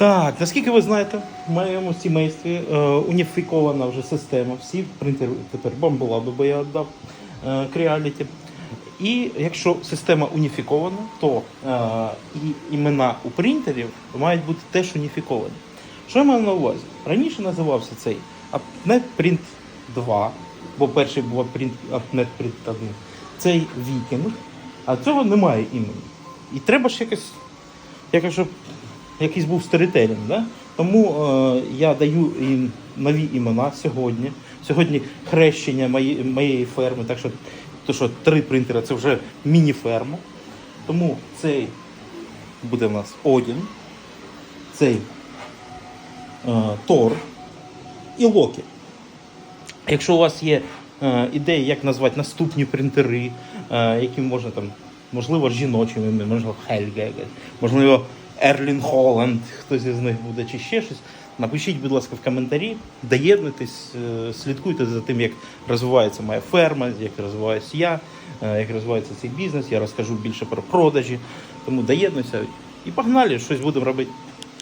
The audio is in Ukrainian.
Так, наскільки ви знаєте, в моєму сімействі е, уніфікована вже система. Всі принтери тепер бамбулаби, бо я віддав е, Creality. І якщо система уніфікована, то е, і імена у принтерів мають бути теж уніфіковані. Що я маю на увазі? Раніше називався цей AppNet Print 2, бо перший був Print, AppNet Print 1. Цей Viking, а цього немає імені. І треба ж якось, якось щоб якийсь був сторітелінг. Да? Тому е, я даю їм нові імена сьогодні. Сьогодні хрещення мої, моєї ферми, так що, то, що три принтери це вже міні-ферма. Тому цей буде в нас Одін, цей е, Тор і Локі. Якщо у вас є е, ідеї, як назвати наступні принтери, е, які можна там, можливо, жіночими, можливо, Хельга, можливо, Ерлін Холланд, хтось із них буде, чи ще щось. Напишіть, будь ласка, в коментарі, доєднуйтесь, е, слідкуйте за тим, як розвивається моя ферма, як розвиваюся я, е, як розвивається цей бізнес. Я розкажу більше про продажі. Тому доєднуйся і погнали, щось будемо робити.